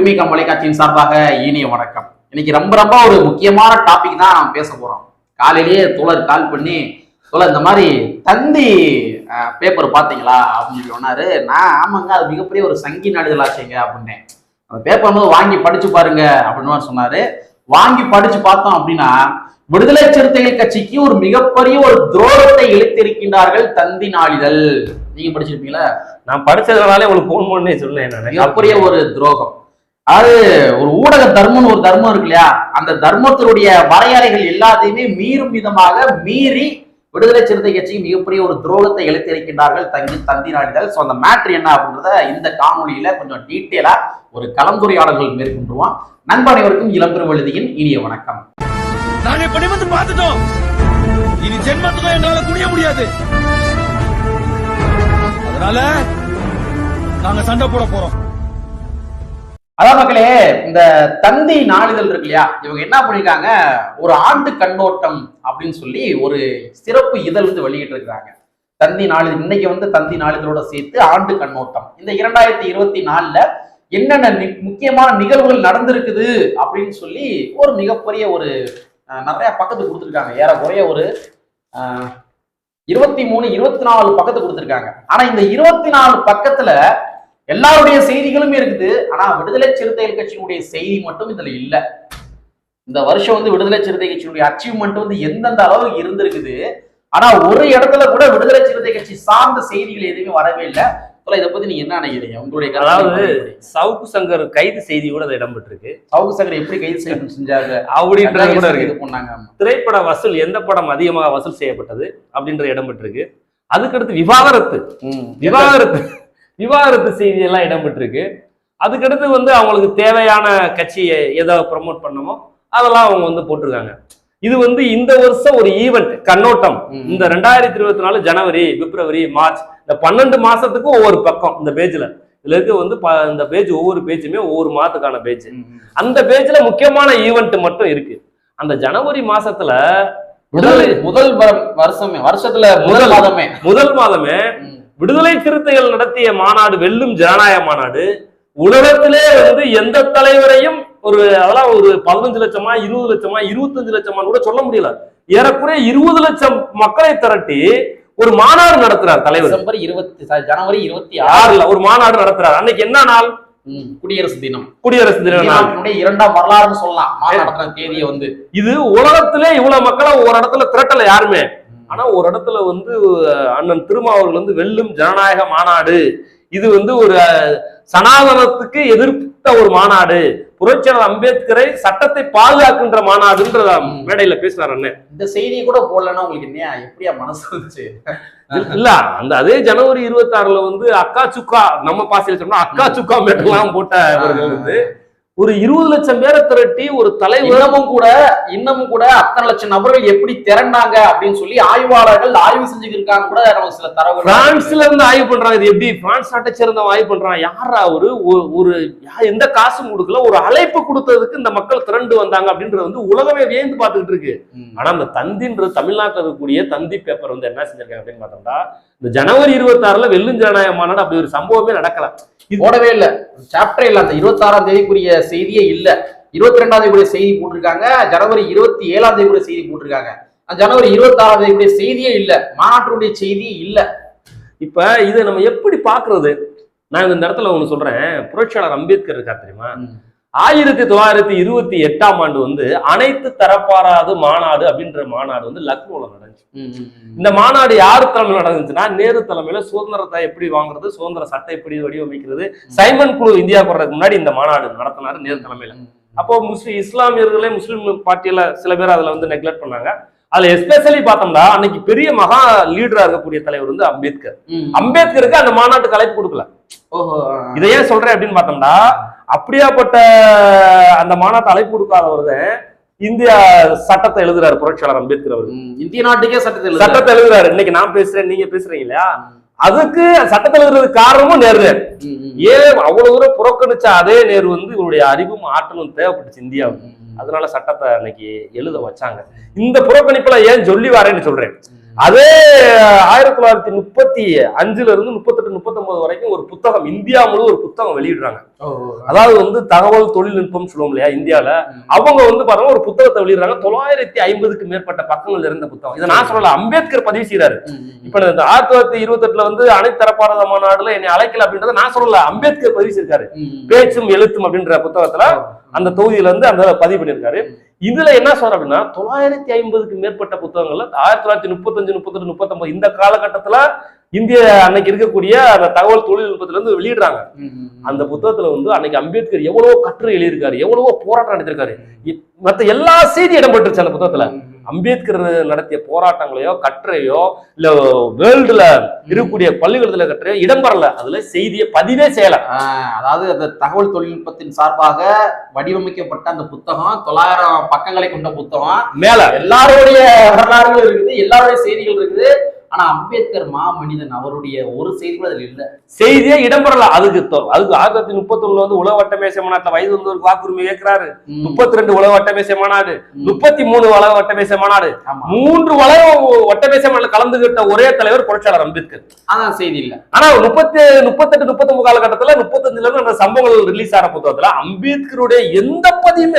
உரிமை கம் தொலைக்காட்சியின் சார்பாக இனிய வணக்கம். இன்னைக்கு ரொம்ப ரொம்ப ஒரு முக்கியமான டாபிக் தான் பேச போறோம். காலையிலேயே தோழர் கால் பண்ணி தோழர் இந்த மாதிரி தந்தி பேப்பர் பாத்தீங்களா அப்படின்னு சொல்லி சொன்னாரு. நான் ஆமாங்க அது மிகப்பெரிய ஒரு சங்கி நாடுதல் ஆச்சுங்க அப்படின்னேன். அந்த பேப்பர் வந்து வாங்கி படிச்சு பாருங்க அப்படின்னு சொன்னாரு. வாங்கி படிச்சு பார்த்தோம் அப்படின்னா விடுதலை சிறுத்தைகள் கட்சிக்கு ஒரு மிகப்பெரிய ஒரு துரோகத்தை இழுத்திருக்கின்றார்கள் தந்தி நாளிதழ். நீங்க படிச்சிருப்பீங்களா? நான் படிச்சதுனாலே உங்களுக்கு போன் பண்ணி நான். மிகப்பெரிய ஒரு துரோகம். அது ஒரு ஊடக தர்மம்னு ஒரு தர்மம் இருக்கு இல்லையா? அந்த தர்மத்தினுடைய வரையறைகள் எல்லாத்தையுமே மீறும் விதமாக மீறி விடுதலை சிறுத்தை கட்சிக்கு மிகப்பெரிய ஒரு துரோகத்தை இழுத்திருக்கின்றார்கள் தங்கி தந்தி ஸோ அந்த மேட்ரு என்ன அப்படின்றத இந்த காணொலியில கொஞ்சம் டீட்டெயிலா ஒரு கலந்துரையாடல்கள் மேற்கொண்டுருவோம். நண்பனைவருக்கும் இளம்பெருவழுதியின் இனிய வணக்கம். நாங்க இப்ப நிமிர்ந்து பார்த்துட்டோம். இனி ஜென்மத்துக்கும் எங்களால துணிய முடியாது. அதனால நாங்க சண்டை போட போறோம். அதான் மக்களே இந்த தந்தி நாளிதழ் இருக்கு இல்லையா? இவங்க என்ன பண்ணிருக்காங்க? ஒரு ஆண்டு கண்ணோட்டம் அப்படின்னு சொல்லி ஒரு சிறப்பு இதழ் வந்து வெளியிட்டு இருக்கிறாங்க தந்தி நாளிதழ் இன்னைக்கு வந்து தந்தி நாளிதழோட சேர்த்து ஆண்டு கண்ணோட்டம். இந்த இரண்டாயிரத்தி இருபத்தி நாலுல என்னென்ன முக்கியமான நிகழ்வுகள் நடந்திருக்குது அப்படின்னு சொல்லி ஒரு மிகப்பெரிய ஒரு நிறைய பக்கத்து கொடுத்துருக்காங்க. ஏறக்குறைய ஒரு இருபத்தி மூணு இருபத்தி நாலு பக்கத்து கொடுத்துருக்காங்க. ஆனா இந்த இருபத்தி நாலு பக்கத்துல எல்லாருடைய செய்திகளுமே இருக்குது. ஆனா விடுதலை சிறுத்தைகள் கட்சியினுடைய செய்தி மட்டும் இதுல இல்ல. இந்த வருஷம் வந்து விடுதலை சிறுத்தை கட்சியினுடைய அச்சீவ்மெண்ட் வந்து எந்தெந்த அளவுக்கு இருந்திருக்குது. ஆனா ஒரு இடத்துல கூட விடுதலை சிறுத்தை கட்சி சார்ந்த செய்திகள் எதுவுமே வரவே இல்லை. இதை பத்தி நீங்க என்ன நினைக்கிறீங்க? உங்களுடைய அதாவது சவுக்கு சங்கர் கைது செய்தி கூட அது இடம்பெற்றிருக்கு. சவுக்கு சங்கர் எப்படி கைது செய்யணும் செஞ்சாங்க? அப்படின்றது கூட இது இருக்கு. பண்ணாங்க. திரைப்பட வசூல் எந்த படம் அதிகமாக வசூல் செய்யப்பட்டது அப்படின்றது இடம்பெற்றிருக்கு. அதுக்கடுத்து விவாகரத்து. விவாகரத்து. விவாகரத்து செய்தி எல்லாம் இடம்பெற்றிருக்கு. அதுக்கடுத்து வந்து அவங்களுக்கு தேவையான கட்சியை எதை ப்ரமோட் பண்ணமோ அதெல்லாம் அவங்க வந்து போட்டிருக்காங்க. இது வந்து இந்த வருஷம் ஒரு ஈவெண்ட் கண்ணோட்டம். இந்த ரெண்டாயிரத்தி இருபத்தி நாலு ஜனவரி பிப்ரவரி மார்ச் இந்த பன்னெண்டு மாசத்துக்கும் ஒவ்வொரு பக்கம் இந்த பேஜ்ல. இதுல இருக்க வந்து இந்த பேஜ் ஒவ்வொரு பேஜுமே ஒவ்வொரு மாதத்துக்கான பேஜ். அந்த பேஜ்ல முக்கியமான ஈவெண்ட் மட்டும் இருக்கு. அந்த ஜனவரி மாசத்துல முதல் முதல் வர- வருஷமே வருஷத்துல முதல் மாதமே. முதல் மாதமே. விடுதலை சிறுத்தைகள் நடத்திய மாநாடு வெல்லும் ஜனநாயக மாநாடு உலகத்திலே வந்து எந்த தலைவரையும் ஒரு அதெல்லாம் ஒரு பதினஞ்சு லட்சமா இருபது லட்சமா இருபத்தஞ்சு லட்சமா கூட சொல்ல முடியல. ஏறக்குறைய இருபது லட்சம் மக்களை திரட்டி ஒரு மாநாடு நடத்துறார் தலைவர். டிசம்பர் இருபத்தி ஜனவரி இருபத்தி ஆறு. ஆறுல ஒரு மாநாடு நடத்துறாரு. அன்னைக்கு என்ன நாள்? குடியரசு தினம். குடியரசு தின நாள். நாட்டினுடைய இரண்டாம் வரலாறுன்னு சொல்லலாம். மாநாடு தேதியை வந்து. இது உலகத்திலே இவ்வளவு மக்களை ஒரு இடத்துல திரட்டல யாருமே. ஆனா ஒரு இடத்துல வந்து அண்ணன் திருமாவர்கள் வந்து வெல்லும் ஜனநாயக மாநாடு. இது வந்து ஒரு சனாதனத்துக்கு எதிர்த்த ஒரு மாநாடு. புரட்சியாளர் அம்பேத்கரை சட்டத்தை பாதுகாக்கின்ற மாநாடுன்ற மேடையில பேசினார் அண்ணன். இந்த செய்தியை கூட போடலன்னா உங்களுக்கு என்ன எப்படியா மனசு வந்துச்சு? இல்ல அந்த அதே ஜனவரி இருபத்தி ஆறுல வந்து அக்கா சுக்கா நம்ம பாசையில் சொன்னா அக்கா சுக்கா மேட்டெல்லாம் போட்ட வந்து ஒரு இருபது லட்சம் பேரை திரட்டி ஒரு தலைவர் இன்னமும் கூட இன்னமும் கூட அத்தனை லட்சம் நபர்கள் எப்படி திரண்டாங்க அப்படின்னு சொல்லி ஆய்வாளர்கள் ஆய்வு செஞ்சுக்கிருக்காங்க கூட நமக்கு சில தரவு பிரான்ஸ்ல இருந்து ஆய்வு பண்றாங்க. இது எப்படி? பிரான்ஸ் நாட்டை சேர்ந்தவன் ஆய்வு பண்றான். யாரா ஒரு ஒரு எந்த காசும் கொடுக்கல. ஒரு அழைப்பு கொடுத்ததுக்கு இந்த மக்கள் திரண்டு வந்தாங்க அப்படின்றது வந்து உலகமே வியந்து பார்த்துக்கிட்டு இருக்கு. ஆனா அந்த தந்தின்றது தமிழ்நாட்டில் இருக்கக்கூடிய தந்தி பேப்பர் வந்து என்ன செஞ்சிருக்காங்க அப்படின்னு பார்த்தோம்னா இந்த ஜனவரி இருபத்தி ஆறுல வெள்ளும் ஜனநாயக மாநாடு அப்படி ஒரு சம்பவமே நடக்கல. போடவே இல்ல. சாப்டர் இல்ல. அந்த இருபத்தி ஆறாம் தேதிக்குரிய செய்தியே இல்ல. இருபத்தி ரெண்டாம் தேதிக்குரிய செய்தி போட்டிருக்காங்க. ஜனவரி இருபத்தி ஏழாம் தேதிக்குரிய செய்தி போட்டிருக்காங்க. ஜனவரி இருபத்தி ஆறாம் தேதிக்குரிய செய்தியே இல்ல. மாநாட்டினுடைய செய்தியே இல்ல. இப்ப இதை நம்ம எப்படி பாக்குறது நான் இந்த இடத்துல ஒண்ணு சொல்றேன். புரட்சியாளர் அம்பேத்கர் இருக்கார் தெரியுமா? ஆயிரத்தி தொள்ளாயிரத்தி இருபத்தி எட்டாம் ஆண்டு வந்து அனைத்து தரப்பாராது மாநாடு அப்படின்ற மாநாடு வந்து லக்னோல நடந்துச்சு. இந்த மாநாடு யார் தலைமையில் நடந்துச்சுன்னா நேரு தலைமையில சுதந்திரத்தை எப்படி வாங்குறது சுதந்திர சட்டை எப்படி வடிவமைக்கிறது சைமன் குழு இந்தியா போடுறதுக்கு முன்னாடி இந்த மாநாடு நடத்தினாரு நேரு தலைமையில. அப்போ முஸ்லிம் இஸ்லாமியர்களே முஸ்லிம் பார்ட்டியில சில பேர் அதுல வந்து நெக்லெக்ட் பண்ணாங்க. அதுல எஸ்பெஷலி பார்த்தோம்னா அன்னைக்கு பெரிய மகா லீடரா இருக்கக்கூடிய தலைவர் வந்து அம்பேத்கர். அம்பேத்கருக்கு அந்த மாநாட்டுக்கு அழைப்பு கொடுக்கல. ஓஹோ இதை ஏன் சொல்றேன் அப்படின்னு பார்த்தோம்னா அப்படியாப்பட்ட அந்த மாநாட்டை அழைப்பு கொடுக்காதவர் தான் இந்தியா சட்டத்தை எழுதுறாரு புரட்சியாளர் அம்பேத்கர் அவர் இந்திய நாட்டுக்கே சட்டத்தில் இல்ல. சட்டத்தை எழுதுறாரு. இன்னைக்கு நான் பேசுறேன் நீங்க பேசுறீங்க இல்லையா? அதுக்கு சட்டத்தை எழுதுறதுக்கு காரணமும் நேரு ஏன் அவ்வளவு தூரம் புறக்கணிச்ச அதே நேரு வந்து இவருடைய அறிவும் ஆற்றலும் தேவைப்பட்டுச்சு இந்தியாவுக்கு. அதனால சட்டத்தை அன்னைக்கு எழுத வச்சாங்க. இந்த புறக்கணிப்புல ஏன் சொல்லி வரேன்னு சொல்றேன். அதே ஆயிரத்தி தொள்ளாயிரத்தி முப்பத்தி அஞ்சுல இருந்து முப்பத்தெட்டு முப்பத்தொன்பது வரைக்கும் ஒரு புத்தகம் இந்தியா முழு ஒரு புத்தகம் வெளியிடுறாங்க. அதாவது வந்து தகவல் தொழில்நுட்பம் சொல்லுவோம் இல்லையா இந்தியால. அவங்க வந்து பாருங்க ஒரு புத்தகத்தை வெளியிடுறாங்க. தொள்ளாயிரத்தி ஐம்பதுக்கு மேற்பட்ட பக்கங்கள் இருந்த புத்தகம். இதை நான் சொல்லல அம்பேத்கர் பதிவு செய்யறாரு இப்ப இந்த ஆயிரத்தி தொள்ளாயிரத்தி இருபத்தி எட்டுல வந்து அனைத்து தரப்பாரத மாநாடுல என்னை அழைக்கல அப்படின்றத நான் சொல்லல அம்பேத்கர் பதிவு செய்திருக்காரு. பேச்சும் எழுத்தும் அப்படின்ற புத்தகத்துல அந்த தொகுதியில இருந்து அந்த பதிவு பண்ணியிருக்காரு. இதுல என்ன சொல்ற அப்படின்னா தொள்ளாயிரத்தி ஐம்பதுக்கு மேற்பட்ட புத்தகங்கள்ல ஆயிரத்தி தொள்ளாயிரத்தி முப்பத்தஞ்சு முப்பத்தெட்டு முப்பத்தொன்பது இந்த காலகட்டத்துல இந்திய அன்னைக்கு இருக்கக்கூடிய அந்த தகவல் தொழில்நுட்பத்துல இருந்து வெளியிடுறாங்க. அந்த புத்தகத்துல வந்து அன்னைக்கு அம்பேத்கர் எவ்வளவோ கட்டுரை எழுதியிருக்காரு எவ்வளவோ போராட்டம் நடத்திருக்காரு மத்த எல்லா செய்தி இடம்பெற்றுச்சு அந்த புத்தகத்துல. அம்பேத்கர் நடத்திய போராட்டங்களையோ கட்டுரையோ இல்ல வேர்ல்டுல இருக்கக்கூடிய பள்ளிக்கூடத்துல கட்டுரையோ இடம்பெறல அதுல செய்தியை பதிவே செய்யல. அதாவது அந்த தகவல் தொழில்நுட்பத்தின் சார்பாக வடிவமைக்கப்பட்ட அந்த புத்தகம் தொள்ளாயிரம் பக்கங்களை கொண்ட புத்தகம். மேல. எல்லாருடைய வரலாறுகள் இருக்குது எல்லாருடைய செய்திகள் இருக்குது. ஆனா அம்பேத்கர் மா மனிதன் அவருடைய ஒரு செய்தி கூட அதுல இல்ல. செய்தியே இடம்பெறல. அதுக்கு அதுக்கு ஆயிரத்தி தொள்ளாயிரத்தி முப்பத்தி ஒண்ணுல வந்து உலக வட்டமேசை மாநாட்டுல வயது வந்தவருக்கு வாக்குரிமை கேட்கிறாரு முப்பத்தி ரெண்டு உலக வட்டமேசை மாநாடு. முப்பத்தி மூணு உலக வட்டமேசை மாநாடு மூன்று உலக வட்டமேசை மாநாடு கலந்துகிட்ட ஒரே தலைவர் புரட்சியாளர் அம்பேத்கர். அதான் செய்தி இல்ல. ஆனா முப்பத்தி முப்பத்தெட்டு முப்பத்தொன்பது காலகட்டத்துல முப்பத்தஞ்சுல இருந்து அந்த சம்பவங்கள் ரிலீஸ் ஆன புத்தகத்துல அம்பேத்கருடைய எந்த இல்ல.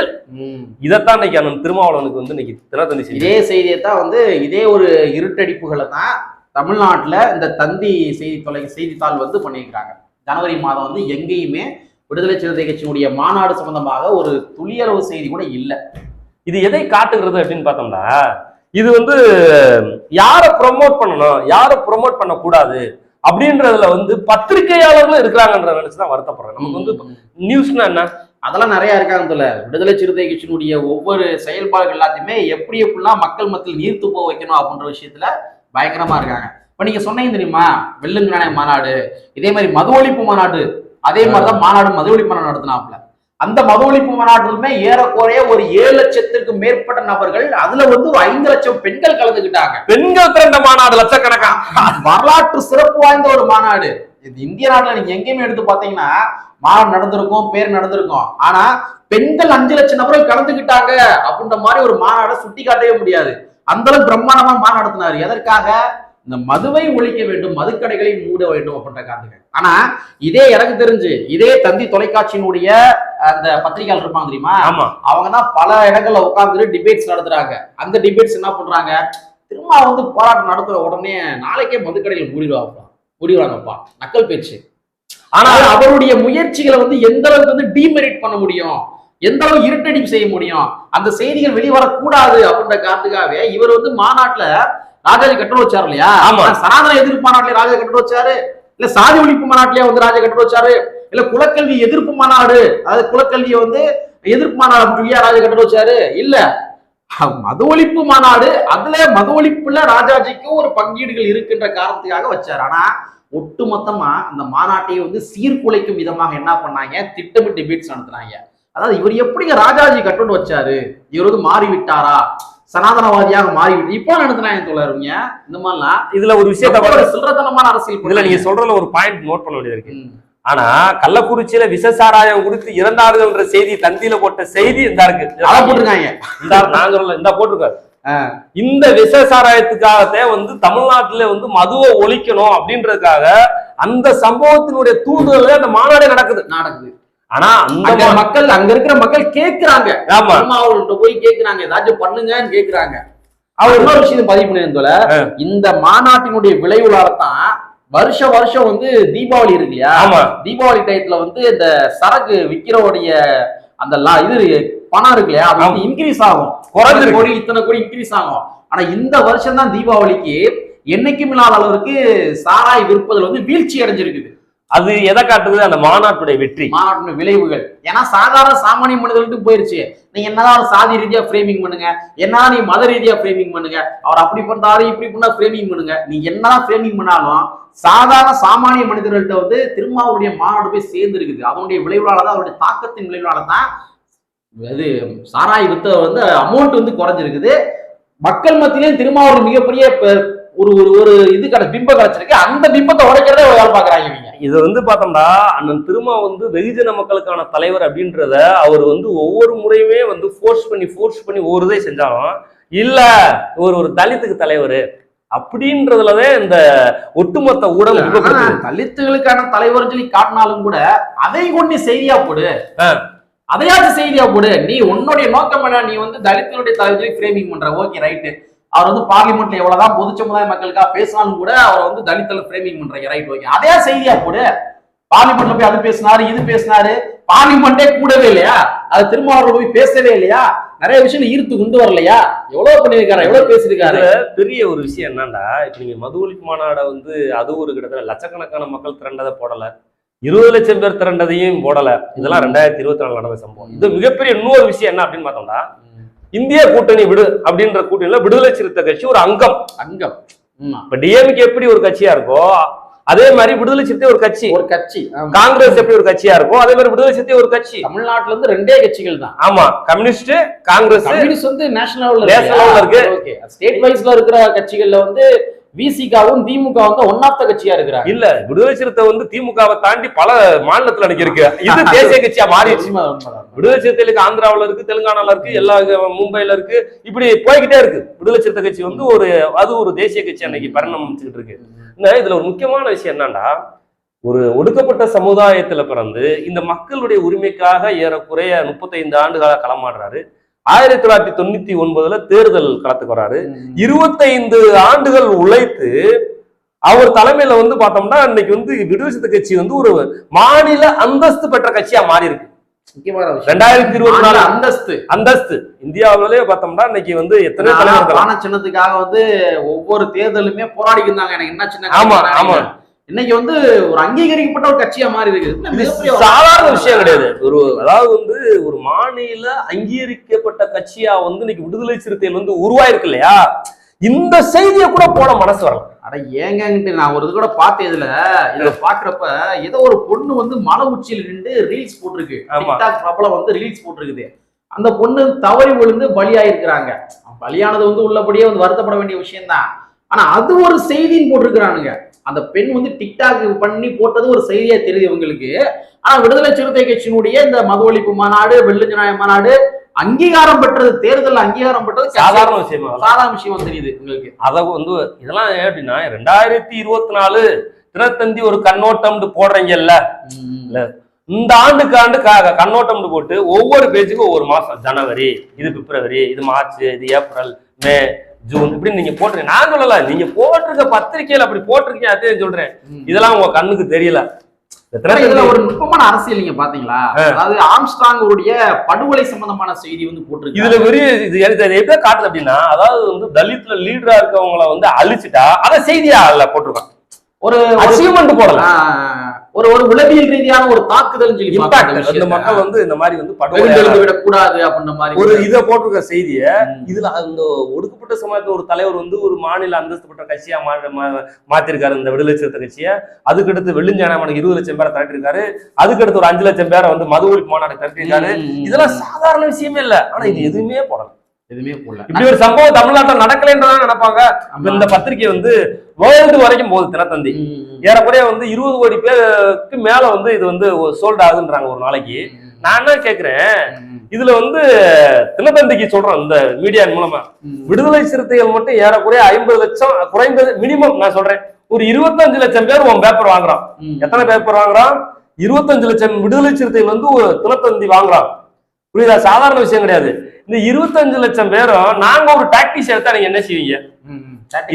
இதைத்தான் இன்னைக்கு அண்ணன் திருமாவளவனுக்கு வந்து இன்னைக்கு தினத்தந்தி இதே செய்தியை தான் வந்து இதே ஒரு இருட்டடிப்புகளை தான் தமிழ்நாட்டுல இந்த தந்தி செய்தி தொலை செய்தித்தாள் வந்து பண்ணியிருக்கிறாங்க. ஜனவரி மாதம் வந்து எங்கேயுமே விடுதலை சிறுத்தை கட்சியினுடைய மாநாடு சம்பந்தமாக ஒரு துளியளவு செய்தி கூட இல்ல. இது எதை காட்டுகிறது அப்படின்னு பார்த்தோம்னா இது வந்து யாரை ப்ரொமோட் பண்ணணும் யாரை ப்ரொமோட் பண்ணக்கூடாது அப்படின்றதுல வந்து பத்திரிகையாளர்களும் இருக்கிறாங்கன்ற நினைச்சுதான் வருத்தப்படுறேன். நமக்கு வந்து நியூஸ்னா என்ன? அதெல்லாம் நிறைய இருக்காங்க இதுல விடுதலை சிறுத்தை கட்சியினுடைய ஒவ்வொரு செயல்பாடுகள் எல்லாத்தையுமே எப்படி எப்படிலாம் மக்கள் மத்தியில் நீர்த்து போக வைக்கணும் அப்படின்ற விஷயத்துல பயங்கரமா இருக்காங்க. இப்ப நீங்க சொன்னீங்க தெரியுமா? வெள்ளுங்க நாணய மாநாடு இதே மாதிரி மது ஒழிப்பு மாநாடு அதே மாதிரிதான் மாநாடு மது ஒழிப்பு மாநாடு நடத்தினாப்ல அந்த மது ஒழிப்பு மாநாட்டிலுமே ஏறக்குறைய ஒரு ஏழு லட்சத்திற்கும் மேற்பட்ட நபர்கள் அதுல வந்து ஒரு ஐந்து லட்சம் பெண்கள் கலந்துக்கிட்டாங்க பெண்கள் திரண்ட மாநாடு லட்சக்கணக்கா? வரலாற்று சிறப்பு வாய்ந்த ஒரு மாநாடு. இது இந்திய நாட்டுல நீங்க எங்கேயுமே எடுத்து பாத்தீங்கன்னா மாநாடு நடந்திருக்கும் பேர் நடந்திருக்கும். ஆனா பெண்கள் அஞ்சு லட்சம் நபர்கள் கலந்துக்கிட்டாங்க அப்படின்ற மாதிரி ஒரு மாநாடை சுட்டி காட்டவே முடியாது. அந்த அளவுக்கு பிரம்மாண்டமா மாநாடு நடத்தினாரு. எதற்காக? இந்த மதுவை ஒழிக்க வேண்டும் மதுக்கடைகளை மூட வேண்டும் அப்படின்ற காரணத்துக்கு ஆனா இதே எனக்கு தெரிஞ்சு இதே தந்தி தொலைக்காட்சியினுடைய அந்த பத்திரிகையாளர் இருப்பாங்க தெரியுமா? அவங்க தான் பல இடங்கள்ல உட்காந்துட்டு டிபேட்ஸ் நடத்துறாங்க. அந்த டிபேட்ஸ் என்ன பண்றாங்க? திரும்ப வந்து போராட்டம் நடத்துற உடனே நாளைக்கே மதுக்கடையில் மூடிடுவாப்பா மூடிடுவாங்கப்பா. நக்கல் பேச்சு. ஆனா அவருடைய முயற்சிகளை வந்து எந்த அளவுக்கு வந்து டீமெரிட் பண்ண முடியும்? எந்த அளவுக்கு இருட்டடிப்பு செய்ய முடியும்? அந்த செய்திகள் வெளிவரக்கூடாது அப்படின்ற காரணத்துக்காகவே இவர் வந்து மாநாட்டுல ராஜாஜி கட்டணம் வச்சாரு இல்லையா சனாதன எதிர்ப்பு மாநாட்டிலே ராஜா கட்டணம் வச்சாரு இல்ல சாதி ஒழிப்பு மாநாட்டிலே வந்து ராஜா கட்டணம் வச்சாரு இல்ல குலக்கல்வி எதிர்ப்பு மாநாடு அதாவது குலக்கல்வியை வந்து எதிர்ப்பு மாநாடு அப்படின்னு ராஜா கட்டணம் வச்சாரு இல்ல. மது ஒழிப்பு மாநாடு அதுல மது ஒழிப்புல ராஜாஜிக்கு ஒரு பங்கீடுகள் இருக்கின்ற காரணத்துக்காக வச்சாரு. ஆனா ஒட்டுமொத்தமா அந்த மாநாட்டை வந்து சீர்குலைக்கும் விதமாக என்ன பண்ணாங்க? திட்டமிட்டு டிபேட்ஸ் நடத்துனாங்க. அதாவது இவர் எப்படிங்க ராஜாஜி கட்டோடு வச்சாரு? இவர் வந்து மாறி விட்டாரா சனாதனவாதியாக மாறி விட்டு இப்போ நடத்தினாங்க தோழருங்க இந்த மாதிரிலாம் இதுல ஒரு விஷயத்த. சில்லறத்தனமான அரசியல் இதுல நீங்க. சொல்றதுல ஒரு பாயிண்ட் நோட் பண்ண வேண்டியது இருக்கு. ஆனா கள்ளக்குறிச்சியில விஷசாராயம் குறித்து இறந்தார்கள்ன்ற செய்தி தந்தியில போட்ட செய்தி இந்த இருக்கு. போட்டிருக்காங்க. இந்த நான் சொல்லல இந்த போட்டிருக்காரு. இந்த விஷ சாராயத்துக்காகத்தே வந்து தமிழ்நாட்டுல வந்து மதுவை ஒழிக்கணும் அப்படின்றதுக்காக அந்த சம்பவத்தினுடைய தூண்டுதல அந்த மாநாடே நடக்குது. நடக்குது. ஆனா அந்த மக்கள் அங்க இருக்கிற மக்கள் கேக்குறாங்க. ஆமா. அவர்கள்ட்ட போய் கேக்குறாங்க. ஏதாச்சும் பண்ணுங்கன்னு கேக்குறாங்க. அவர் இன்னொரு விஷயம் பதிவு பண்ணியிருந்தோல இந்த மாநாட்டினுடைய விளைவுலாலதான் வருஷ வருஷம் வந்து தீபாவளி இருக்கு இல்லையா? தீபாவளி டயத்துல வந்து இந்த சரக்கு விக்கிறோடைய அந்த லா- இது பணம் இருக்கு இல்லையா? அது வந்து இன்க்ரீஸ் ஆகும். குறைஞ்சிருக்கு. கோடி இத்தனை கோடி இன்க்ரீஸ் ஆகும். ஆனா இந்த வருஷம் தான் தீபாவளிக்கு என்னைக்கும் இல்லாத அளவுக்கு சாராய் விற்பதில் வந்து வீழ்ச்சி அடைஞ்சிருக்குது. அது எதை காட்டுது? அந்த மாநாட்டுடைய வெற்றி. மாநாட்டின் விளைவுகள். ஏன்னா சாதாரண சாமானிய மனிதர்களுக்கு போயிருச்சு. நீங்க என்னதான் சாதி ரீதியா ஃப்ரேமிங் பண்ணுங்க என்னதான் நீ மத ரீதியா ஃப்ரேமிங் பண்ணுங்க அவர் அப்படி பண்றாரு இப்படி பண்ணா ஃப்ரேமிங் பண்ணுங்க. நீ என்னதான் ஃப்ரேமிங் பண்ணாலும் சாதாரண சாமானிய மனிதர்கள்ட்ட வந்து திருமாவுடைய மாநாடு போய் சேர்ந்து இருக்குது அதனுடைய விளைவுனால தான் அவருடைய தாக்கத்தின் விளைவுனால தான் இது சாராய் வித்த வந்து அமௌண்ட் வந்து குறைஞ்சிருக்குது. மக்கள் மத்தியிலேயும் திருமாவூர் மிகப்பெரிய ஒரு ஒரு ஒரு இது கடை பிம்பம் கிடைச்சிருக்கு. அந்த பிம்பத்தை உடைக்கிறதே வேலை பாக்குறாங்க இது வந்து பார்த்தோம்னா அண்ணன் திருமா வந்து வெகுஜன மக்களுக்கான தலைவர் அப்படின்றத அவர் வந்து ஒவ்வொரு முறையுமே வந்து ஃபோர்ஸ் பண்ணி ஃபோர்ஸ் பண்ணி ஒரு இதை செஞ்சாலும் இல்ல இவர் ஒரு தலித்துக்கு தலைவர் அப்படின்றதுலதான் இந்த ஒட்டுமொத்த ஊடகம். தலித்துகளுக்கான தலைவர் சொல்லி காட்டினாலும் கூட அதை கொண்டு செய்தியா போடு. அதையாச்சும் செய்தியா போடு. நீ உன்னுடைய நோக்கம் என்ன? நீ வந்து தலித்துகளுடைய தலைவர் சொல்லி ஃப்ரேமிங் பண்ற. ஓகே ரைட்டு அவர் வந்து பார்லிமெண்ட்ல எவ்வளவுதான் பொது சமுதாய மக்களுக்காக பேசினாலும் கூட அவர் வந்து தலித்தல ஃப்ரேமிங் பண்றீங்க. ரைட் ஓகே அதே செய்தியா கூட பார்லிமெண்ட்ல போய் அது பேசினாரு இது பேசினாரு பார்லிமெண்டே கூடவே இல்லையா? அது திரும்ப அவர்கள் போய் பேசவே இல்லையா? நிறைய விஷயம் ஈர்த்து கொண்டு வரலையா? எவ்வளவு பண்ணிருக்காரு எவ்வளவு பேசியிருக்காரு? பெரிய ஒரு விஷயம் என்னன்னா இப்ப நீங்க மது ஒழிப்பு மாநாடை வந்து அது ஒரு கிட்டத்தட்ட லட்சக்கணக்கான மக்கள் திரண்டதை போடல. இருபது லட்சம் பேர் திரண்டதையும் போடல. இதெல்லாம் ரெண்டாயிரத்தி இருபத்தி நாலு நடந்த சம்பவம். இது மிகப்பெரிய இன்னொரு விஷயம் என்ன அப்படின்னு பார்த்தோம்னா இந்திய கூட்டணி விடு அப்படின்ற கூட்டணியில விடுதலை சிறுத்தை கட்சி ஒரு அங்கம். அங்கம். இப்ப டிஎம்கே எப்படி ஒரு கட்சியா இருக்கோ அதே மாதிரி விடுதலை சிறுத்தை ஒரு கட்சி. ஒரு கட்சி. காங்கிரஸ் எப்படி ஒரு கட்சியா இருக்கோ அதே மாதிரி விடுதலை சிறுத்தை ஒரு கட்சி. தமிழ்நாட்டுல இருந்து ரெண்டே கட்சிகள் தான். ஆமா. கம்யூனிஸ்ட் காங்கிரஸ் கம்யூனிஸ்ட் வந்து நேஷனல் லெவல்ல இருக்கு. ஸ்டேட் வைஸ்ல இருக்கிற கட்சிகள்ல வந்து விசிகாவும் திமுக வந்து ஒன்னாப்த கட்சியா இருக்கிறாங்க. இல்ல விடுதலை சிறுத்தை வந்து திமுகவை தாண்டி பல மாநிலத்துல அன்னைக்கு இருக்கு இது தேசிய கட்சியா மாறிடுச்சு. விடுதலை சிறுத்தைகளுக்கு ஆந்திராவுல இருக்கு தெலுங்கானால இருக்கு எல்லா மும்பைல இருக்கு. இப்படி போய்கிட்டே இருக்கு. விடுதலை சிறுத்தை கட்சி வந்து ஒரு அது ஒரு தேசிய கட்சி அன்னைக்கு பரிணமிச்சுக்கிட்டு இருக்கு. இதுல ஒரு முக்கியமான விஷயம் என்னன்னா ஒரு ஒடுக்கப்பட்ட சமுதாயத்துல பிறந்து இந்த மக்களுடைய உரிமைக்காக ஏறக்குறைய முப்பத்தைந்து ஆண்டுகால களமாடுறாரு. ஆயிரத்தி தொள்ளாயிரத்தி தொண்ணூத்தி ஒன்பதுல தேர்தல் களத்துக்கு வராரு. இருபத்தைந்து ஆண்டுகள் உழைத்து அவர் தலைமையில வந்து பார்த்தோம்னா இன்னைக்கு வந்து விடுதலை கட்சி வந்து ஒரு மாநில அந்தஸ்து பெற்ற கட்சியா மாறி இருக்கு ரெண்டாயிரத்தி இருபத்தி நாலு அந்தஸ்து. அந்தஸ்து. இந்தியாவிலே பார்த்தோம்னா இன்னைக்கு வந்து எத்தனை சின்னத்துக்காக வந்து ஒவ்வொரு தேர்தலுமே போராடி இருந்தாங்க. எனக்கு என்ன சின்ன ஆமா, ஆமா. இன்னைக்கு வந்து ஒரு அங்கீகரிக்கப்பட்ட ஒரு கட்சியா மாறி இருக்கு இது இது மிகப்பெரிய ஒரு சாதாரண விஷயம் கிடையாது. ஒரு அதாவது வந்து ஒரு மாநில அங்கீகரிக்கப்பட்ட கட்சியா வந்து இன்னைக்கு விடுதலை சிறுத்தைகள் வந்து உருவாயிருக்கு இல்லையா? இந்த செய்தியை கூட போட மனசு வரல. அட ஏங்கன்ட்டு நான் ஒரு இது கூட பார்த்தேன் இதுல. இத பாக்குறப்ப ஏதோ ஒரு பொண்ணு வந்து மலை உச்சியில் நின்று ரீல்ஸ் போட்டிருக்கு. பிரபலம் வந்து ரீல்ஸ் போட்டிருக்குது. அந்த பொண்ணு தவறி விழுந்து பலியாயிருக்கிறாங்க. பலியானது வந்து உள்ளபடியே வந்து வருத்தப்பட வேண்டிய விஷயம் தான் ஆனா அது ஒரு செய்தின்னு போட்டிருக்கிறானுங்க. அந்த பெண் வந்து டிக்டாக் பண்ணி போட்டது ஒரு செய்தியா தெரியுது இவங்களுக்கு. ஆனா விடுதலை சிறுத்தை கட்சியினுடைய இந்த மது ஒழிப்பு மாநாடு வெள்ளஞ்சநாய மாநாடு அங்கீகாரம் பெற்றது தேர்தல் அங்கீகாரம் பெற்றது சாதாரண விஷயமா? சாதாரண விஷயம் தெரியுது உங்களுக்கு அத வந்து இதெல்லாம் ஏன் அப்படின்னா ரெண்டாயிரத்தி இருபத்தி நாலு தினத்தந்தி ஒரு கண்ணோட்டம்னு போடுறீங்கல்ல? இந்த ஆண்டுக்கு ஆண்டு கண்ணோட்டம்னு போட்டு ஒவ்வொரு பேஜுக்கும் ஒவ்வொரு மாசம் ஜனவரி இது பிப்ரவரி இது மார்ச் இது ஏப்ரல் மே ஜூன் இப்படி நீங்க போட்டுருங்க நான் சொல்லல நீங்க போட்டிருக்க பத்திரிக்கையில அப்படி போட்டிருக்கீங்க அதே சொல்றேன். இதெல்லாம் உங்க கண்ணுக்கு தெரியல. இதுல ஒரு நுட்பமான அரசியல் நீங்க பாத்தீங்களா? அதாவது ஆம்ஸ்ட்ராங் உடைய படுகொலை சம்பந்தமான செய்தி வந்து போட்டிருக்கு? இதுல பெரிய இது எப்படி காட்டுது அப்படின்னா அதாவது வந்து தலித்ல லீடரா இருக்கவங்கள வந்து அழிச்சிட்டா அதை செய்தியா அதுல போட்டிருக்கான்? ஒரு அச்சீவ்மெண்ட் போடல ஆஹ், ஒரு ஒரு உளவியல் ரீதியான ஒரு தாக்குதல் சொல்லி இந்த. மக்கள் வந்து இந்த மாதிரி வந்து படுகொலை விடக்கூடாது அப்படின்ற மாதிரி. ஒரு இத போட்டிருக்க செய்திய. இதுல அந்த ஒடுக்கப்பட்ட சமயத்துல ஒரு தலைவர் வந்து ஒரு மாநில அந்தஸ்து பெற்ற கட்சியா மாத்திருக்காரு இந்த விடுதலை சிறுத்தை கட்சியை. அதுக்கடுத்து வெள்ளிஞ்சானமனுக்கு இருபது லட்சம் பேரை திரட்டிருக்காரு அதுக்கடுத்து ஒரு அஞ்சு லட்சம் பேரை வந்து மது ஒழிப்பு மாநாடு திரட்டிருக்காரு. இதெல்லாம் சாதாரண விஷயமே இல்ல. ஆனா இது எதுவுமே போடல. எதுவுமே போடல. இப்படி ஒரு சம்பவம் தமிழ்நாட்டுல நடக்கலைன்றதான் நினைப்பாங்க. இந்த பத்திரிகை வந்து வேர்ல்டு வரைக்கும் போகுது தினத்தந்தி. ஏறக்குறைய வந்து இருபது கோடி பேருக்கு மேல வந்து இது வந்து சோல்ட் ஆகுதுன்றாங்க ஒரு நாளைக்கு. நான் என்ன கேக்குறேன் இதுல வந்து தினத்தந்திக்கு சொல்றேன் இந்த மீடியா மூலமா. விடுதலை சிறுத்தைகள் மட்டும் ஏறக்குறைய ஐம்பது லட்சம் குறைந்தது மினிமம் நான் சொல்றேன். ஒரு இருபத்தஞ்சு லட்சம் பேர் உன் பேப்பர் வாங்குறான். எத்தனை பேப்பர் வாங்குறான்? இருபத்தஞ்சு லட்சம் விடுதலை சிறுத்தைகள் வந்து ஒரு தினத்தந்தி வாங்குறான். புரியுதா? சாதாரண விஷயம் கிடையாது. இந்த இருபத்தஞ்சு லட்சம் பேரும் நாங்க ஒரு டாக்டிஸ் எடுத்தா நீங்க என்ன செய்வீங்க.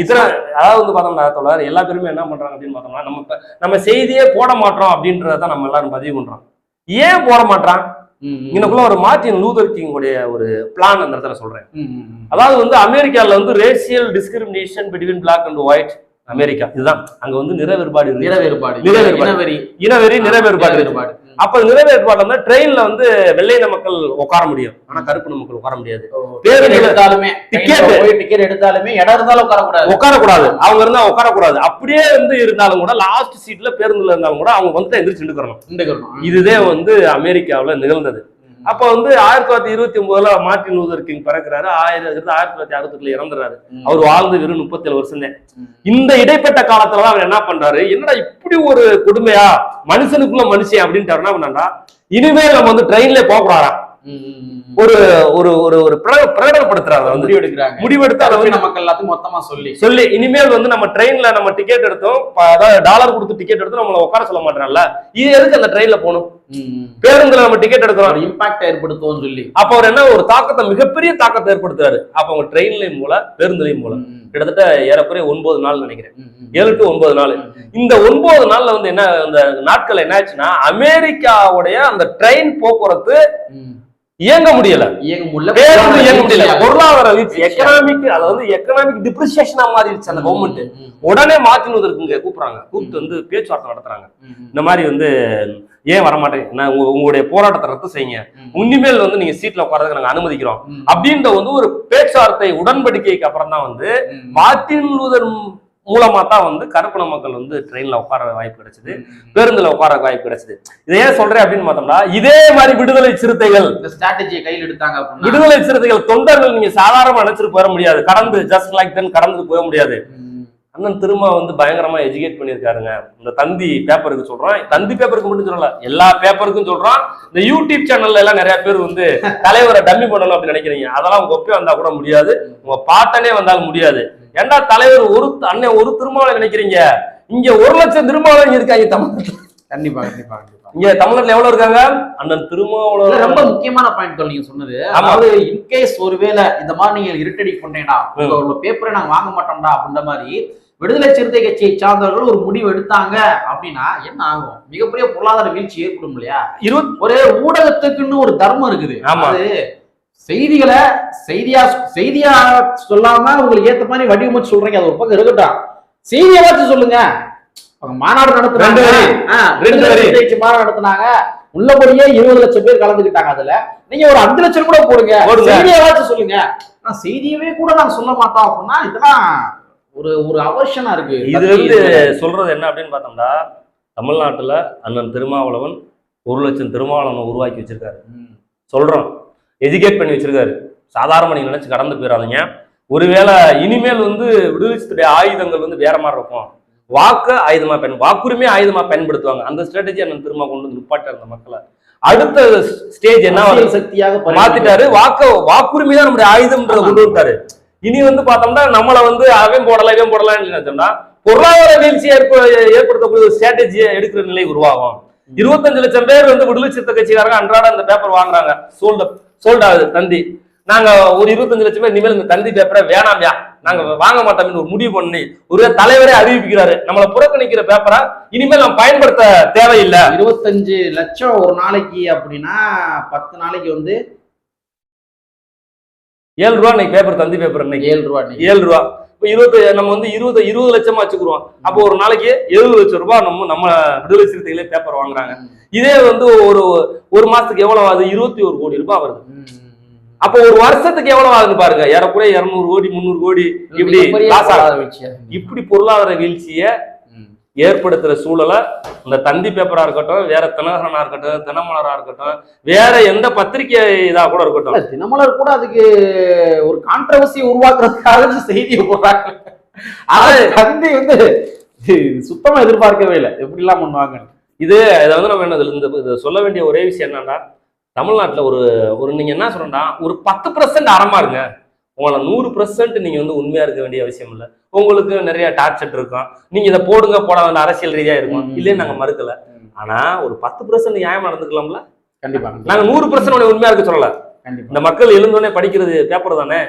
இத்தனை அதாவது வந்து பார்த்தோம்னா தோழர் எல்லா பேருமே என்ன பண்றாங்க அப்படின்னு பார்த்தோம்னா நம்ம நம்ம செய்தியே போட மாட்டோம் அப்படின்றத நம்ம எல்லாரும் பதிவு பண்றோம் ஏன் போட மாட்டான். இங்கனக்குள்ள ஒரு மார்ட்டின் லூதர் கிங் உடைய ஒரு பிளான் அந்த இடத்துல சொல்றேன். அதாவது வந்து அமெரிக்கால வந்து racial discrimination between black and white America இதுதான் அங்க வந்து நிற வேறுபாடு. நிற வேறுபாடு நிற வேறுபாடு. இனவெறி நிற வேறுபாடு. வேறுபாடு. அப்ப நிற வேறுபாடு வந்து ட்ரெயின்ல வந்து வெள்ளையின மக்கள் உட்கார முடியும் ஆனா கருப்பின மக்கள் உட்கார முடியாது பேருந்து ticket எடுத்தாலுமே ticket. போய் டிக்கெட் எடுத்தாலுமே இடம் இருந்தாலும் உட்காரக்கூடாது. உட்காரக்கூடாது. அவங்க இருந்தா உட்காரக்கூடாது. அப்படியே வந்து இருந்தாலும் கூட லாஸ்ட் சீட்ல பேருந்துல இருந்தாலும் கூட அவங்க வந்து எந்திரிச்சு நின்றுக்கணும். இதுதே வந்து அமெரிக்காவுல நிகழ்ந்தது. அப்ப வந்து ஆயிரத்தி தொள்ளாயிரத்தி இருபத்தி ஒன்பதுல மார்ட்டின் லூதர் கிங் பிறக்கிறாரு. ஆயிரத்தி ஆயிரத்தி தொள்ளாயிரத்தி அறுபத்தெட்டுல இறந்துறாரு. அவர் வாழ்ந்து வெறும் முப்பத்தி ஏழு வருஷம். இந்த இடைப்பட்ட காலத்துல தான் அவர் என்ன பண்றாரு? என்னடா இப்படி ஒரு கொடுமையா? மனுஷனுக்குள்ள மனுஷன் அப்படின்ட்டு என்ன பண்ணா இனிமேல் நம்ம வந்து ட்ரெயின்ல போக கூடாதா. ஒரு ஒரு ஒரு ஒரு பிரக- பிரகடனப்படுத்துறாங்க வந்து. எடுக்கிறாங்க முடிவெடுத்து அதை மக்கள் எல்லாத்தையும் மொத்தமா சொல்லி. சொல்லி இனிமேல் வந்து நம்ம ட்ரெயின்ல நம்ம டிக்கெட் எடுத்தோம். அதாவது டாலர் கொடுத்து டிக்கெட் எடுத்து நம்மள உட்கார சொல்ல மாட்டேன்ல இது எதுக்கு அந்த ட்ரெயின்ல போகணும். பேருந்துல நம்ம டிக்கெட் எடுக்கிறோம். இம்பாக்ட் ஏற்படுத்துவோம்னு சொல்லி. அப்ப அவர் என்ன ஒரு தாக்கத்தை மிகப்பெரிய தாக்கத்தை ஏற்படுத்துறாரு. அப்ப அவங்க ட்ரெயின்லயும் போல பேருந்துலயும் போல. கிட்டத்தட்ட ஏறக்குறைய ஒன்பது நாள் நினைக்கிறேன். ஏழு டு ஒன்பது நாள். இந்த ஒன்பது நாள்ல வந்து என்ன அந்த நாட்கள் என்ன ஆச்சுன்னா அமெரிக்காவுடைய அந்த ட்ரெயின் போக்குவரத்து. இயங்க முடியல இயங்க முடியல பேருந்து இயங்க முடியல வீழ்ச்சியாக. பொருளாதார வீழ்ச்சி. எக்கனாமிக் அது வந்து எக்கனாமிக் டிப்ரிசியேஷனா மாறிடுச்சு அந்த கவர்மெண்ட் உடனே மாத்தினுவதற்கு இங்க கூப்பிடுறாங்க கூப்பிட்டு வந்து பேச்சுவார்த்தை நடத்துறாங்க. இந்த மாதிரி வந்து ஏன் வரமாட்டேங்க நான் உங்க- உங்களுடைய போராட்டத்தை ரத்து செய்யுங்க. இனிமேல் வந்து நீங்க சீட்ல உட்காரதுக்கு நாங்க அனுமதிக்கிறோம். அப்படின்ற வந்து ஒரு பேச்சுவார்த்தை உடன்படிக்கைக்கு அப்புறம் தான் வந்து ம். மூலமா தான் வந்து கருப்பின மக்கள் வந்து ட்ரெயின்ல உட்கார வாய்ப்பு கிடைச்சது. பேருந்துல உட்கார வாய்ப்பு கிடைச்சது. இதை ஏன் சொல்றேன் அப்படின்னு பார்த்தோம்னா இதே மாதிரி விடுதலை சிறுத்தைகள் ஸ்ட்ராட்டஜியை கையில் எடுத்தாங்க விடுதலை சிறுத்தைகள் தொண்டர்கள் நீங்க சாதாரணமா நினைச்சிட்டு போயிட முடியாது. கடந்து ஜஸ்ட் லைக் தென் கடந்து போக முடியாது. அண்ணன் திரும்ப வந்து பயங்கரமா எஜுகேட் பண்ணியிருக்காருங்க. இந்த தந்தி பேப்பருக்கு சொல்றோம் தந்தி பேப்பருக்கு மட்டும் சொல்லல எல்லா பேப்பருக்கும் சொல்றோம் இந்த யூடியூப் சேனல்ல எல்லாம் நிறைய பேர் வந்து தலைவரை டம்மி பண்ணணும் அப்படின்னு நினைக்கிறீங்க. அதெல்லாம் உங்க ஒப்பே வந்தா கூட முடியாது. உங்க பாட்டனே வந்தாலும் முடியாது. ஏன்டா தலைவர் ஒரு அண்ணன் ஒரு திருமாவளவன் நினைக்கிறீங்க? இங்க ஒரு லட்சம் திருமாவளவன் இருக்காங்க தமிழ்நாட்டுல. கண்டிப்பா கண்டிப்பா கண்டிப்பா. இங்க தமிழ்நாட்டுல எவ்வளவு இருக்காங்க? அண்ணன் திருமாவளவன். ரொம்ப முக்கியமான பாயிண்ட் நீங்க சொன்னது. அதாவது இன்கேஸ் ஒருவேளை இந்த மாதிரி நீங்க இருட்டடி பண்ணேடா உங்களோட பேப்பரை நாங்க வாங்க மாட்டோம்டா அப்படின்ற மாதிரி விடுதலை சிறுத்தை கட்சியை சார்ந்தவர்கள் ஒரு முடிவு எடுத்தாங்க அப்படின்னா என்ன ஆகும்? மிகப்பெரிய பொருளாதார வீழ்ச்சி ஏற்படும் இல்லையா? ஒரு ஊடகத்துக்குன்னு ஒரு தர்மம் இருக்குது. ஆமா. செய்திகளை செய்தியா செய்தியா சொல்லாம உங்களுக்கு ஏத்த மாதிரி வடிவமைச்சு சொல்றீங்க. அது ஒரு பக்கம் இருக்கட்டும். செய்தியை வச்சு சொல்லுங்க. மாநாடு நடத்துறாங்க மாநாடு நடத்துனாங்க. உள்ளபடியே இருபது லட்சம் பேர் கலந்துக்கிட்டாங்க அதுல. நீங்க ஒரு அஞ்சு லட்சம் கூட போடுங்க. போடுங்க. செய்தியை வச்சு சொல்லுங்க. ஆனா செய்தியவே கூட நாங்க சொல்ல மாட்டோம் அப்படின்னா இதெல்லாம் ஒரு ஒரு அவர்ஷனா இருக்கு. இது வந்து சொல்றது என்ன அப்படின்னு பார்த்தோம்னா தமிழ்நாட்டுல அண்ணன் திருமாவளவன் ஒரு லட்சம் திருமாவளவனை உருவாக்கி வச்சிருக்காரு. சொல்றோம். எஜுகேட் பண்ணி வச்சிருக்காரு. சாதாரண நீங்க நினைச்சு கடந்து போயிடாதீங்க ஒருவேளை இனிமேல் வந்து விடுதலை சிறுத்தையுடைய ஆயுதங்கள் வந்து வேற மாதிரி இருக்கும். வாக்க ஆயுதமா பயன் வாக்குரிமை ஆயுதமா பயன்படுத்துவாங்க. அந்த ஸ்ட்ராட்டஜி அண்ணன் திரும்ப கொண்டு வந்து நிப்பாட்டார் அந்த மக்களை. அடுத்த ஸ்டேஜ் என்ன சக்தியாக. மாத்திட்டாரு. வாக்க வாக்குரிமை தான் நம்முடைய ஆயுதம்ன்றத கொண்டு வந்துட்டாரு. இனி வந்து பார்த்தோம்னா நம்மள வந்து அவன் போடலாம் இவன் போடலாம்னு சொன்னா பொருளாதார வீழ்ச்சி ஏற்ப ஏற்படுத்தக்கூடிய ஒரு ஸ்ட்ராட்டஜியை எடுக்கிற நிலை உருவாகும். இருபத்தஞ்சு லட்சம் பேர் வந்து விடுதலை சிறுத்தை கட்சிக்காரங்க அன்றாட இந்த பேப்பர் வாங்குறாங்க. சோல்ட் சோல்ட் ஆகுது தந்தி. நாங்க ஒரு இருபத்தஞ்சு லட்சம் பேர் இனிமேல் இந்த தந்தி பேப்பரை வேணாம்யா நாங்க வாங்க மாட்டோம்னு ஒரு முடிவு பண்ணி ஒரு தலைவரே அறிவிக்கிறாரு. நம்மளை புறக்கணிக்கிற பேப்பரை இனிமேல் நம்ம பயன்படுத்த தேவையில்லை. இருபத்தஞ்சு லட்சம் ஒரு நாளைக்கு அப்படின்னா பத்து நாளைக்கு வந்து ஏழு ரூபா இன்னைக்கு பேப்பர் தந்தி பேப்பர் இன்னைக்கு ஏழு ரூபா. ஏழு ரூபா. இப்போ இருபது நம்ம வந்து இருபது இருபது லட்சமா வச்சுக்குருவோம். அப்போ ஒரு நாளைக்கு எழுபது லட்சம் ரூபாய் நம்ம நம்ம விடுதலை சிறுத்தைகளே பேப்பர் வாங்குறாங்க. இதே வந்து ஒரு ஒரு மாசத்துக்கு எவ்வளவு ஆகுது? இருபத்தி ஒரு கோடி ரூபாய் வருது. அப்போ ஒரு வருஷத்துக்கு எவ்வளவு ஆகுதுன்னு பாருங்க? ஏறக்குறைய இருநூறு கோடி முந்நூறு கோடி இப்படி. இப்படி பொருளாதார வீழ்ச்சியை ம். ஏற்படுத்துற சூழலை இந்த தந்தி பேப்பரா இருக்கட்டும் வேற தினகரனா இருக்கட்டும் தினமலரா இருக்கட்டும் வேற எந்த பத்திரிகை இதா கூட இருக்கட்டும். தினமலர் கூட அதுக்கு ஒரு கான்ட்ரவர்சி உருவாக்குறதுக்காக செய்தியை போடுறாங்க. அது தந்தி வந்து இது சுத்தமா எதிர்பார்க்கவே இல்லை. எப்படி எல்லாம் பண்ணுவாங்க இது இதை வந்து நம்ம என்ன இந்த சொல்ல வேண்டிய ஒரே விஷயம் என்னன்னா தமிழ்நாட்டுல ஒரு ஒரு நீங்க என்ன சொல்றேன்னா ஒரு பத்து பர்சன்ட் அறமா இருங்க உங்களை நூறு பர்சன்ட் நீங்க வந்து உண்மையா இருக்க வேண்டிய அவசியம் இல்லை. உங்களுக்கு நிறைய டார்ச்சர் இருக்கும். நீங்க இதை போடுங்க போடாத அரசியல் ரீதியா இருக்கும். ம். இல்லையே நாங்க மறுக்கல. ஆனா ஒரு பத்து பர்சன்ட் நியாயம் நடந்துக்கலாம்ல? கண்டிப்பா நாங்க நூறு பர்சன்ட் உண்மையா இருக்க சொல்லல. இந்த மக்கள் எழுந்தோடனே படிக்கிறது பேப்பர் தானே.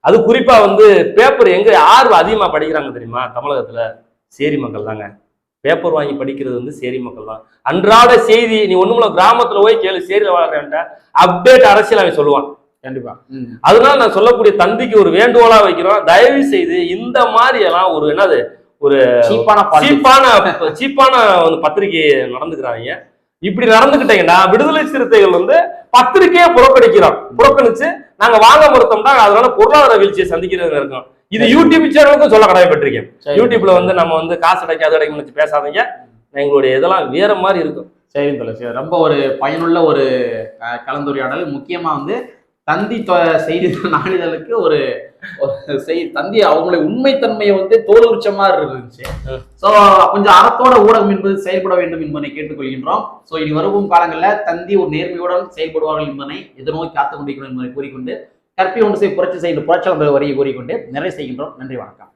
அது குறிப்பா வந்து பேப்பர் எங்க யார் அதிகமா படிக்கிறாங்க தெரியுமா? தமிழகத்துல சேரி மக்கள் தாங்க. பேப்பர் வாங்கி படிக்கிறது வந்து சேரி மக்கள் தான். அன்றாட செய்தி நீ ஒண்ணுமில்ல கிராமத்துல போய் கேளு சேரியில வாழ்றேன்ட்ட. அப்டேட் அரசியல் அவன் சொல்லுவான். கண்டிப்பா. அதனால நான் சொல்லக்கூடிய தந்திக்கு ஒரு வேண்டுகோளா வைக்கிறோம். தயவு செய்து இந்த மாதிரி எல்லாம் ஒரு என்னது ஒரு சீப்பான. சீப்பான சீப்பான ஒரு பத்திரிகை நடந்துக்கிறாங்க இப்படி நடந்துக்கிட்டீங்கன்னா விடுதலை சிறுத்தைகள் வந்து பத்திரிகையை புறக்கணிக்கிறோம். புறக்கணிச்சு நாங்க வாங்க மறுத்தோம்னா அதனால பொருளாதார வீழ்ச்சியை சந்திக்கிறது இருக்கும். இது யூடியூப் சேனலுக்கும் சொல்ல கடமைப்பட்டிருக்கேன். யூடியூப்ல வந்து நம்ம வந்து காசு கிடைக்காது கிடைக்கும் வச்சு பேசாதீங்க. எங்களுடைய இதெல்லாம் வேற மாதிரி இருக்கும். சரி துளசி ரொம்ப ஒரு பயனுள்ள ஒரு கலந்துரையாடல். முக்கியமா வந்து தந்தி செய்தி நாளிதழுக்கு ஒரு ஒரு செய் தந்தி அவங்களுடைய உண்மைத்தன்மையை வந்து தோல் உரிச்ச மாதிரி இருந்துச்சு. சோ கொஞ்சம் அறத்தோட ஊடகம் என்பது செயல்பட வேண்டும் என்பதை கேட்டுக்கொள்கின்றோம். சோ இனி வரும் காலங்களில் தந்தி ஒரு நேர்மையுடன் செயல்படுவார்கள் என்பதை எதிர்நோக்கி காத்துக் கொண்டிருக்கிறோம் என்பதை கூறிக்கொண்டு கற்பி ஒன்று செய் புரட்சி செய்து புரட்சி வரியை கூறிக்கொண்டு நிறைவு செய்கின்றோம். நன்றி வணக்கம்.